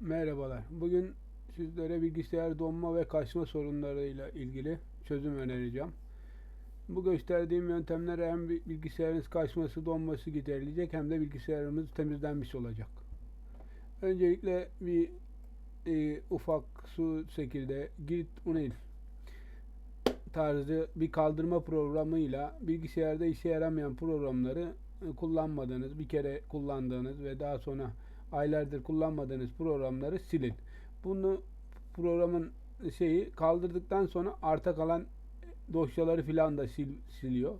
Merhabalar. Bugün sizlere bilgisayar donma ve kaçma sorunlarıyla ilgili çözüm önereceğim. Bu gösterdiğim yöntemler hem bi- bilgisayarınız kaçması, donması giderilecek hem de bilgisayarımız temizlenmiş olacak. Öncelikle bir e, ufak su şekilde Git Unil tarzı bir kaldırma programıyla bilgisayarda işe yaramayan programları e, kullanmadığınız, bir kere kullandığınız ve daha sonra aylardır kullanmadığınız programları silin. Bunu programın şeyi kaldırdıktan sonra arta kalan dosyaları filan da sil, siliyor.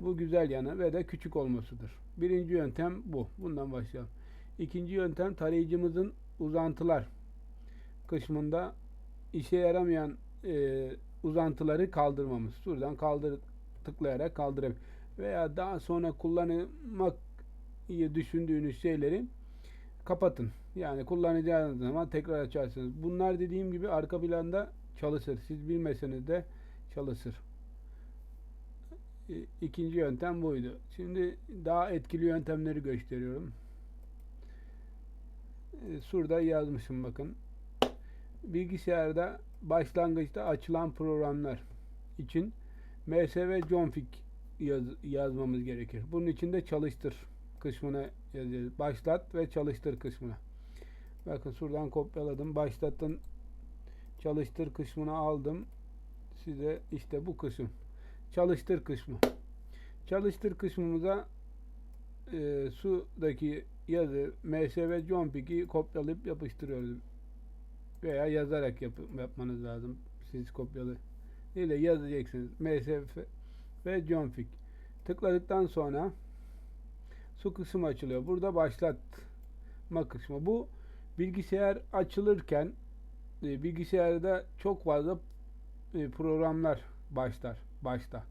Bu güzel yanı ve de küçük olmasıdır. Birinci yöntem bu. Bundan başlayalım. İkinci yöntem tarayıcımızın uzantılar kısmında işe yaramayan e, uzantıları kaldırmamız. Şuradan kaldır tıklayarak kaldırabilir. Veya daha sonra kullanmak iyi düşündüğünüz şeyleri kapatın. Yani kullanacağınız zaman tekrar açarsınız. Bunlar dediğim gibi arka planda çalışır. Siz bilmeseniz de çalışır. İkinci yöntem buydu. Şimdi daha etkili yöntemleri gösteriyorum. E, Şurada yazmışım bakın. Bilgisayarda başlangıçta açılan programlar için ms ve config yaz, yazmamız gerekir. Bunun için de çalıştır kısmına yazacağız. Başlat ve çalıştır kısmına. Bakın şuradan kopyaladım. Başlatın çalıştır kısmına aldım. Size işte bu kısım. Çalıştır kısmı. Çalıştır kısmımıza e, sudaki yazı ms ve config'i kopyalayıp yapıştırıyoruz. Veya yazarak yap yapmanız lazım. Siz kopyalı. Ile yazacaksınız. ms ve config. Tıkladıktan sonra su kısmı açılıyor. Burada başlatma kısmı. Bu bilgisayar açılırken e, bilgisayarda çok fazla e, programlar başlar başta.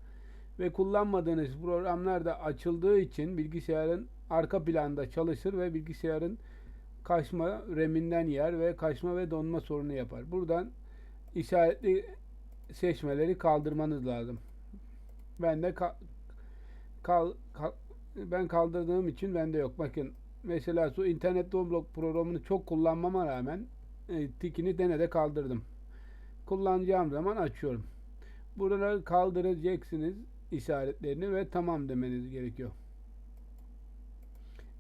Ve kullanmadığınız programlar da açıldığı için bilgisayarın arka planda çalışır ve bilgisayarın kaçma reminden yer ve kaçma ve donma sorunu yapar. Buradan işaretli seçmeleri kaldırmanız lazım. Ben de ka- kal, kal- ben kaldırdığım için bende yok. Bakın mesela şu internet download programını çok kullanmama rağmen e, tikini gene de kaldırdım. Kullanacağım zaman açıyorum. Buraları kaldıracaksınız işaretlerini ve tamam demeniz gerekiyor.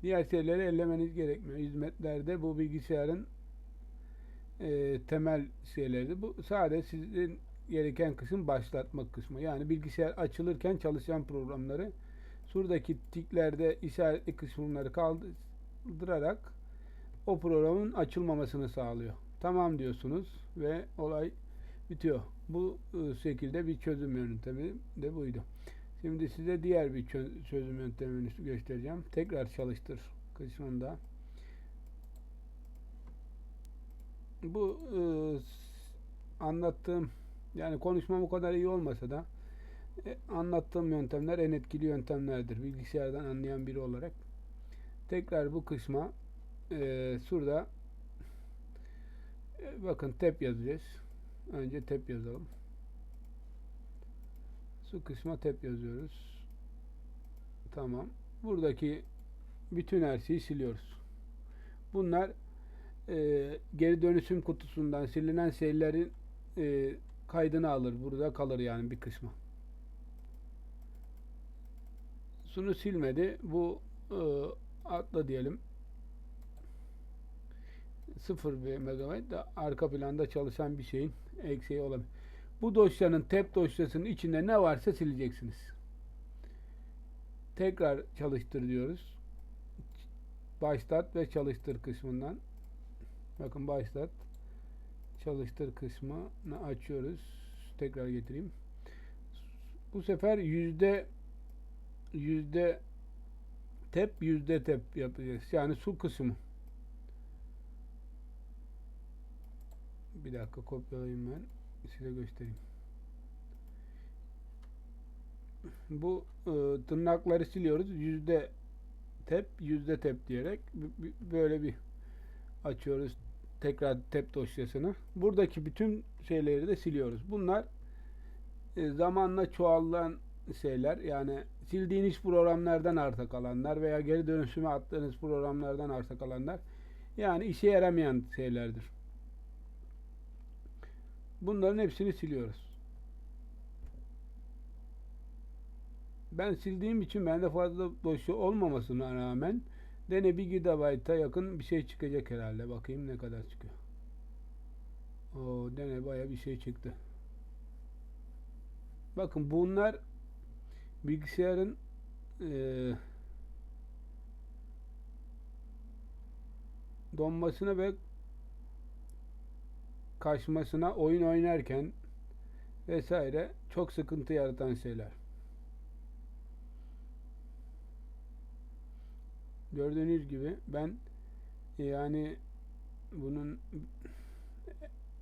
Diğer şeyleri ellemeniz gerekmiyor. Hizmetlerde bu bilgisayarın e, temel şeyleri. Bu sadece sizin gereken kısım başlatmak kısmı. Yani bilgisayar açılırken çalışan programları şuradaki tiklerde işaretli kısımları kaldırarak o programın açılmamasını sağlıyor. Tamam diyorsunuz ve olay bitiyor. Bu e, şekilde bir çözüm yöntemi de buydu. Şimdi size diğer bir çö- çözüm yöntemini göstereceğim. Tekrar çalıştır kısmında. Bu e, anlattığım yani konuşmam o kadar iyi olmasa da anlattığım yöntemler en etkili yöntemlerdir. Bilgisayardan anlayan biri olarak. Tekrar bu kısma e, şurada e, bakın tep yazacağız. Önce tep yazalım. Su kısma tep yazıyoruz. Tamam. Buradaki bütün her şeyi siliyoruz. Bunlar e, geri dönüşüm kutusundan silinen şeylerin e, kaydını alır. Burada kalır yani bir kısmı. Sunu silmedi. Bu e, atla diyelim. 0 bir megabayt da arka planda çalışan bir şeyin eksiği olabilir. Bu dosyanın tep dosyasının içinde ne varsa sileceksiniz. Tekrar çalıştır diyoruz. Başlat ve çalıştır kısmından. Bakın başlat. Çalıştır kısmını açıyoruz. Tekrar getireyim. Bu sefer yüzde yüzde tep yüzde tep yapacağız. Yani su kısmı. Bir dakika kopyalayayım ben. Size göstereyim. Bu e, tırnakları siliyoruz. Yüzde tep, yüzde tep diyerek böyle bir açıyoruz tekrar tep dosyasını. Buradaki bütün şeyleri de siliyoruz. Bunlar e, zamanla çoğalan şeyler. Yani sildiğiniz programlardan arta kalanlar veya geri dönüşüme attığınız programlardan arta kalanlar. Yani işe yaramayan şeylerdir. Bunların hepsini siliyoruz. Ben sildiğim için bende fazla dosya olmamasına rağmen Dene 1 GB'a yakın bir şey çıkacak herhalde. Bakayım ne kadar çıkıyor. O dene baya bir şey çıktı. Bakın bunlar bilgisayarın e, donmasına ve kaçmasına oyun oynarken vesaire çok sıkıntı yaratan şeyler. Gördüğünüz gibi ben yani bunun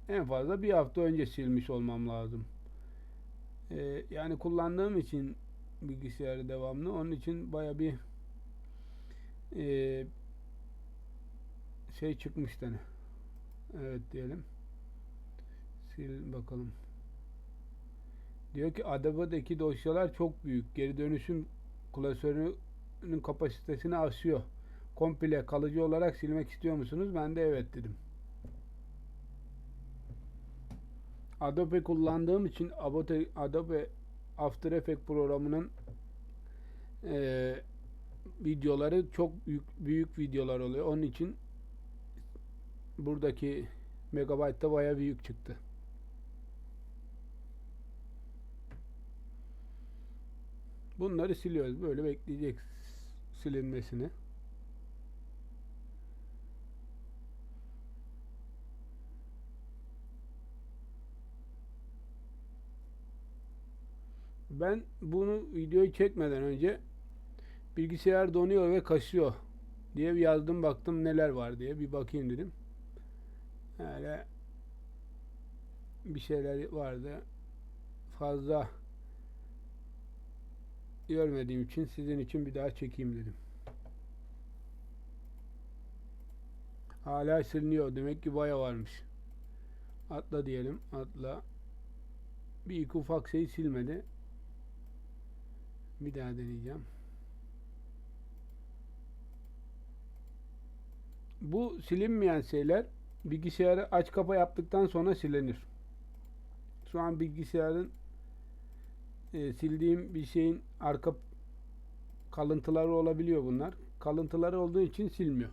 en fazla bir hafta önce silmiş olmam lazım. Ee, yani kullandığım için bilgisayarı devamlı. Onun için baya bir e, şey çıkmış tane. Evet diyelim. Sil bakalım. Diyor ki Adobe'deki dosyalar çok büyük. Geri dönüşüm klasörünün kapasitesini aşıyor. Komple kalıcı olarak silmek istiyor musunuz? Ben de evet dedim. Adobe kullandığım için Adobe, Adobe After Effects programının e, videoları çok büyük, büyük videolar oluyor. Onun için buradaki megabaytta baya büyük çıktı. Bunları siliyoruz. Böyle bekleyecek silinmesini. Ben bunu videoyu çekmeden önce bilgisayar donuyor ve kasıyor diye bir yazdım baktım neler var diye bir bakayım dedim. Öyle bir şeyler vardı. Fazla görmediğim için sizin için bir daha çekeyim dedim. Hala siliniyor. Demek ki baya varmış. Atla diyelim. Atla. Bir iki ufak şey silmedi. Bir daha deneyeceğim. Bu silinmeyen şeyler bilgisayarı aç kapa yaptıktan sonra silinir. Şu an bilgisayarın e, sildiğim bir şeyin arka kalıntıları olabiliyor bunlar. Kalıntıları olduğu için silmiyor.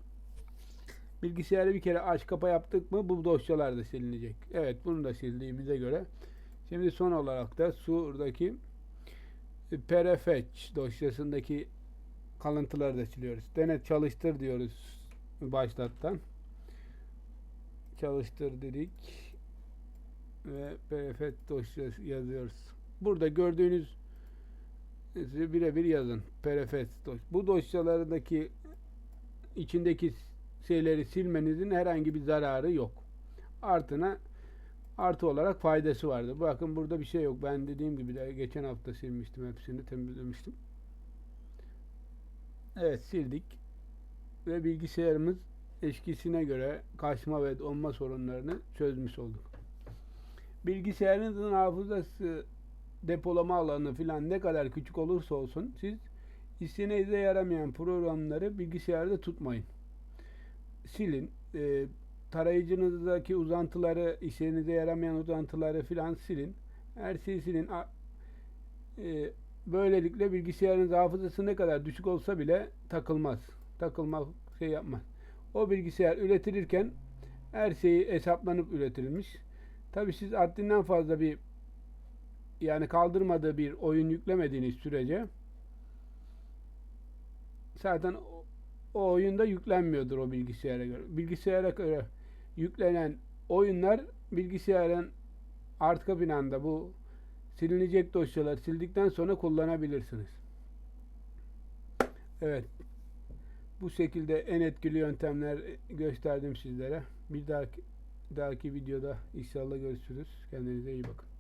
Bilgisayarı bir kere aç kapa yaptık mı bu dosyalar da silinecek. Evet bunu da sildiğimize göre. Şimdi son olarak da şuradaki prfetch dosyasındaki kalıntıları da siliyoruz. Denet çalıştır diyoruz başlattan. Çalıştır dedik ve prfetch dosyası yazıyoruz. Burada gördüğünüz birebir yazın. prfetch dosya. Bu dosyalarındaki içindeki şeyleri silmenizin herhangi bir zararı yok. Artına artı olarak faydası vardı. Bakın burada bir şey yok. Ben dediğim gibi de geçen hafta silmiştim hepsini temizlemiştim. Evet sildik. Ve bilgisayarımız eskisine göre kaçma ve donma sorunlarını çözmüş olduk. Bilgisayarınızın hafızası depolama alanı filan ne kadar küçük olursa olsun siz işinize yaramayan programları bilgisayarda tutmayın. Silin. E, tarayıcınızdaki uzantıları, işinize yaramayan uzantıları filan silin. Her şeyi silin. E, böylelikle bilgisayarın hafızası ne kadar düşük olsa bile takılmaz. Takılma şey yapmaz. O bilgisayar üretilirken her şeyi hesaplanıp üretilmiş. Tabi siz haddinden fazla bir yani kaldırmadığı bir oyun yüklemediğiniz sürece zaten o oyunda yüklenmiyordur o bilgisayara göre. Bilgisayara göre yüklenen oyunlar bilgisayarın arka binanda bu silinecek dosyalar sildikten sonra kullanabilirsiniz. Evet. Bu şekilde en etkili yöntemler gösterdim sizlere. Bir dahaki, dahaki videoda inşallah görüşürüz. Kendinize iyi bakın.